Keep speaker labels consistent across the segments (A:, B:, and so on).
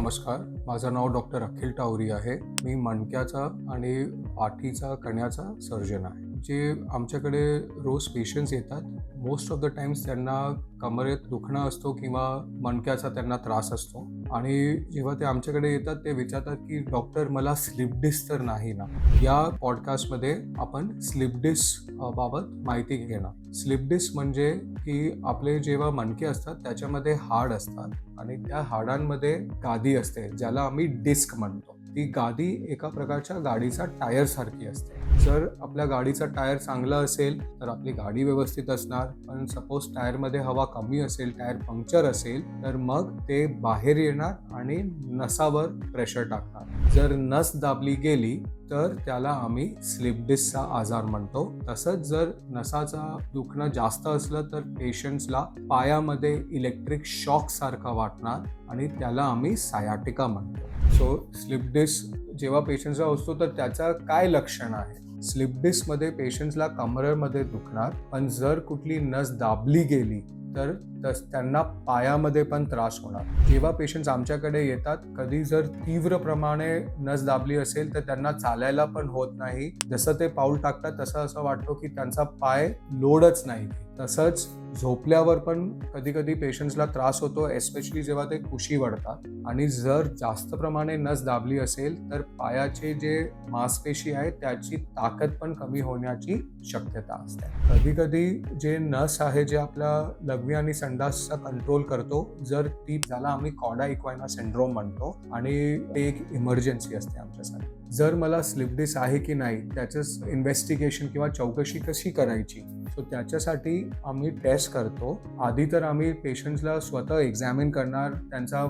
A: नमस्कार. माझं नाव डॉक्टर अखिल टावरी आहे. मी मणक्याचा आणि पाठीचा कण्याचा सर्जन आहे. जे आमच्याकडे रोज पेशंट्स येतात मोस्ट ऑफ द टाइम्स त्यांना कमरेत दुखणं असतो किंवा मणक्याचा त्यांना त्रास असतो. आणि जेव्हा ते आमच्याकडे येतात ते विचारतात की डॉक्टर मला स्लिप डिस्क तर नाही ना? या पॉडकास्टमध्ये आपण स्लिप डिस्क बाबत माहिती घेणार. स्लिप डिस्क म्हणजे की आपले जेव्हा मणके असतात त्याच्यामध्ये हाड असतात. आणि त्या हाडांमध्ये गादी असते ज्याला आम्ही डिस्क म्हणतो. ती गादी एका प्रकारच्या गाडीचा टायरसारखी असते. जर आपल्या गाडीचा टायर चांगला असेल तर आपली गाडी व्यवस्थित असणार. पण सपोज टायरमध्ये हवा कमी असेल टायर पंक्चर असेल तर मग ते बाहेर येणार आणि नसावर प्रेशर टाकणार. जर नस दाबली गेली तर त्याला आम्ही स्लिप डिस्कचा आजार म्हणतो. तसंच जर नसाचा दुखणं जास्त असलं तर पेशंट्सला पायामध्ये इलेक्ट्रिक शॉक सारखा वाटणार आणि त्याला आम्ही सायाटिका म्हणतो. सो स्लिप डिस्क जेव्हा पेशंटचा असतो तर त्याचं काय लक्षण आहे? स्लिप डिस्कमध्ये पेशंट्सला कमरमध्ये दुखणार पण जर कुठली नस दाबली गेली तर तस त्यांना पायामध्ये पण त्रास होणार. जेव्हा पेशंट्स आमच्याकडे येतात कधी जर तीव्र प्रमाणे नस दाबली असेल तर त्यांना चालायला पण होत नाही. जसं ते पाऊल टाकतात तसं असं वाटतो की त्यांचा पाय लोडच नाही. तसंच झोपल्यावर पण कधी कधी पेशंट्सला त्रास होतो एस्पेशली जेव्हा ते कुशी वळतात. आणि जर जास्त प्रमाणे नस दाबली असेल तर पायाचे जे मांसपेशी आहे त्याची ताकद पण कमी होण्याची शक्यता असते. कधी कधी जे नस आहे जे आपल्या लघवी आणि संडासचा कंट्रोल करतो. जर ती ज्याला आम्ही कॉडा इक्वायना सिंड्रोम म्हणतो आणि ते एक इमर्जन्सी असते आमच्यासाठी. जर मला स्लिप डिस आहे की नाही त्याचं इन्व्हेस्टिगेशन किंवा चौकशी कशी करायची सो त्याच्यासाठी आम्ही टेस्ट करतो. आधी तर आम्ही पेशंट्सला स्वतः एक्झामिन करणार. त्यांचा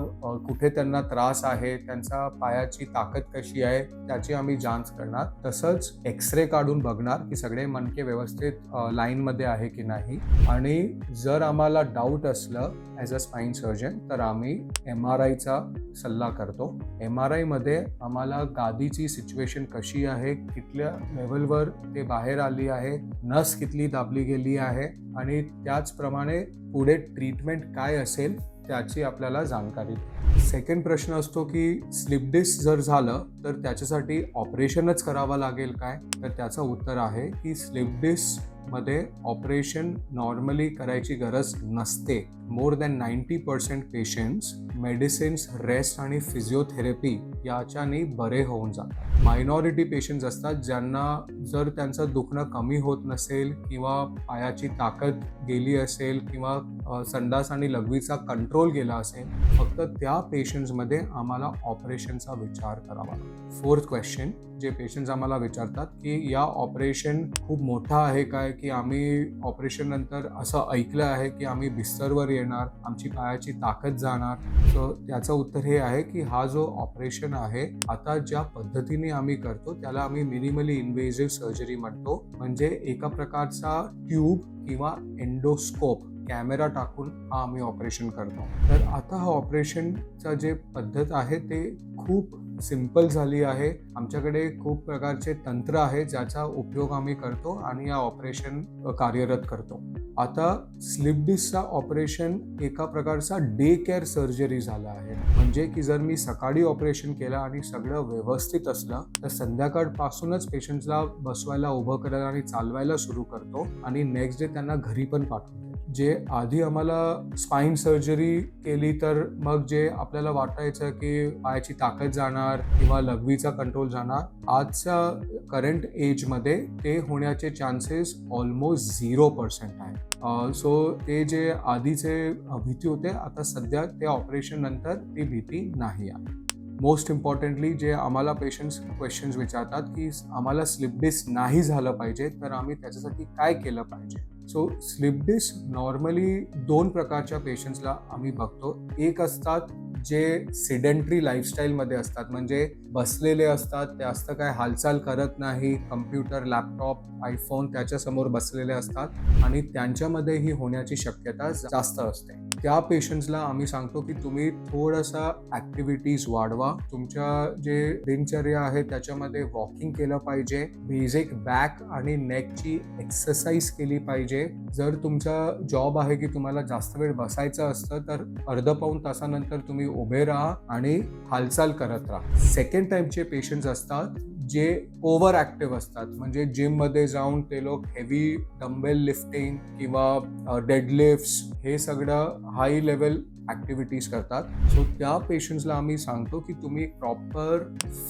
A: कुठे त्यांना त्रास आहे त्यांचा पायाची ताकद कशी आहे त्याची आम्ही जांच करणार. तसंच एक्सरे काढून बघणार की सगळे मनके व्यवस्थित लाईनमध्ये आहे की नाही. आणि जर आम्हाला डाऊट असलं ॲज अ स्पाईन सर्जन तर आम्ही एम आर आयचा सल्ला करतो. एम आर आयमध्ये आम्हाला गादीची सिच्युएशन कशी आहे कितल्या लेवलवर ते बाहेर आली आहे नस कितली दाबली गेली आहे आणि त्याचप्रमाणे पुढे ट्रीटमेंट काय असेल त्याची आपल्याला जाणकारी. सेकंड प्रश्न असतो की स्लिप डिस्क जर झालं तर त्याच्यासाठी ऑपरेशनच करावं लागेल काय? तर त्याचं उत्तर आहे की स्लिप डिस्क मध्ये ऑपरेशन नॉर्मली करायची गरज नसते. More than ninety percent patients medicines rest आणि फिजिओथेरपी याच्याने बरे होऊन जातात. मायनॉरिटी पेशंट्स असतात ज्यांना जर त्यांचं दुखणं कमी होत नसेल किंवा पायाची ताकद गेली असेल किंवा संडास आणि लघवीचा कंट्रोल गेला असेल फक्त त्या पेशंट्समध्ये आम्हाला ऑपरेशनचा विचार करावा फोर्थ क्वेश्चन जे पेशंट्स आम्हाला विचारतात की या ऑपरेशन खूप मोठा आहे काय? की आम्ही ऑपरेशन नंतर असं ऐकलं आहे की आम्ही बिस्तरवर येणार आमची पायाची ताकद जाणार. सो त्याचं उत्तर हे आहे की हा जो ऑपरेशन आहे आता ज्या पद्धतीने आम्ही करतो त्याला आम्ही मिनिमली इन्व्हेजिव्ह सर्जरी म्हणतो. म्हणजे एका प्रकारचा ट्यूब किंवा एंडोस्कोप कॅमेरा टाकून हा आम्ही ऑपरेशन करतो. तर आता हा ऑपरेशनचा जे पद्धत आहे ते खूप सिंपल झाली आहे. आमच्याकडे खूप प्रकारचे तंत्र आहे ज्याचा उपयोग आम्ही करतो आणि या ऑपरेशन कार्यरत करतो. आता स्लिप डिस्कचा ऑपरेशन एका प्रकारचा डे केअर सर्जरी झाला आहे. म्हणजे की जर मी सकाळी ऑपरेशन केलं आणि सगळं व्यवस्थित असलं तर संध्याकाळपासूनच पेशंटला बसवायला उभं करायला आणि चालवायला सुरू करतो आणि नेक्स्ट डे त्यांना घरी पण पाठवतो. जे आधी आम्हाला स्पाईन सर्जरी केली तर मग जे आपल्याला वाटायचं की पायाची ताकद जाणार किंवा लघवीचा कंट्रोल जाणार आजच्या करंट एजमध्ये ते होण्याचे चान्सेस ऑलमोस्ट झिरो पर्सेंट आहे. सो ते जे आधीचे भीती होते आता सध्या ते ऑपरेशन नंतर ती भीती नाही आहे. मोस्ट इम्पॉर्टंटली जे आम्हाला पेशंट्स क्वेश्चन्स विचारतात की आम्हाला स्लिप डिस्क नाही झालं पाहिजे तर आम्ही त्याच्यासाठी काय केलं पाहिजे? सो स्लिप डिस्क नॉर्मली दोन प्रकारच्या पेशंट्सला आम्ही बघतो. एक असतात जे सिडेंटरी लाईफस्टाईलमध्ये असतात म्हणजे बसलेले असतात जास्त काय हालचाल करत नाही कम्प्युटर लॅपटॉप आयफोन त्याच्यासमोर बसलेले असतात आणि त्यांच्यामध्ये ही होण्याची शक्यता जास्त असते. त्या पेशंट्सला आम्ही सांगतो की तुम्ही थोडासा ॲक्टिव्हिटीज वाढवा. तुमच्या जे दिनचर्या आहे त्याच्यामध्ये वॉकिंग केलं पाहिजे. बेसिक बॅक आणि नेकची एक्सरसाइज केली पाहिजे. जर तुमचा जॉब आहे की तुम्हाला जास्त वेळ बसायचं असतं तर अर्ध पाऊन तासानंतर तुम्ही उभे राहा आणि हालचाल करत राहा. सेकंड टाईपचे पेशंट्स असतात जे ओव्हर ॲक्टिव्ह असतात म्हणजे जिममध्ये जाऊन ते लोक हेवी डंबेल लिफ्टिंग किंवा डेडलिफ्ट्स हे सगळं हाय लेवल ॲक्टिव्हिटीज करतात. सो त्या पेशंट्सला आम्ही सांगतो की तुम्ही प्रॉपर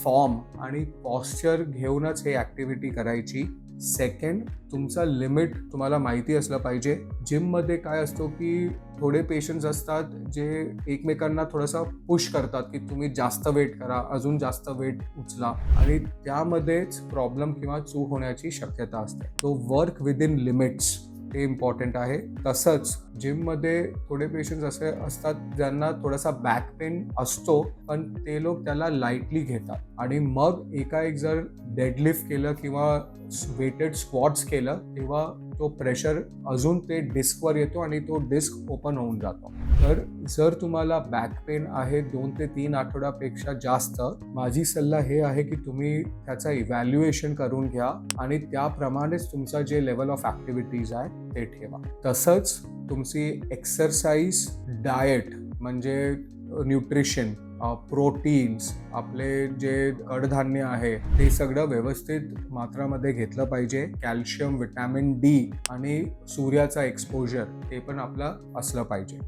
A: फॉर्म आणि पॉस्चर घेऊनच हे ॲक्टिव्हिटी करायची. सेकंड तुमचा लिमिट तुम्हाला माहिती असलं पाहिजे. जिममध्ये काय असतो की थोडे पेशंट्स असतात जे एकमेकांना थोडासा पुश करतात की तुम्ही जास्त वेट करा अजून जास्त वेट उचला. आणि त्यामध्येच प्रॉब्लेम किंवा चूक होण्याची शक्यता असते. तो वर्क विद इन लिमिट्स ते इम्पॉर्टंट आहे. तसंच जिममध्ये थोडे पेशंट्स असे असतात ज्यांना थोडासा बॅक पेन असतो पण ते लोक त्याला लाईटली घेतात. आणि मग एका एक जर डेडलिफ्ट केलं किंवा वेटेड स्क्वॉट्स केलं तेव्हा तो प्रेशर अजून ते डिस्कवर येतो आणि तो डिस्क ओपन होऊन जातो. तर जर तुम्हाला बॅक पेन आहे दोन ते तीन आठवड्यापेक्षा जास्त माझी सल्ला हे आहे की तुम्ही त्याचा इव्हॅल्युएशन करून घ्या आणि त्याप्रमाणेच तुमचा जे लेवल ऑफ ॲक्टिव्हिटीज आहे ते ठेवा. तसंच तुमची एक्सरसाइज डाएट म्हणजे न्यूट्रिशन प्रोटीन्स आपले जे कडधान्य आहे ते सगळं व्यवस्थित मात्रामध्ये घेतलं पाहिजे. कॅल्शियम विटॅमिन डी आणि सूर्याचा एक्सपोजर ते पण आपलं असलं पाहिजे.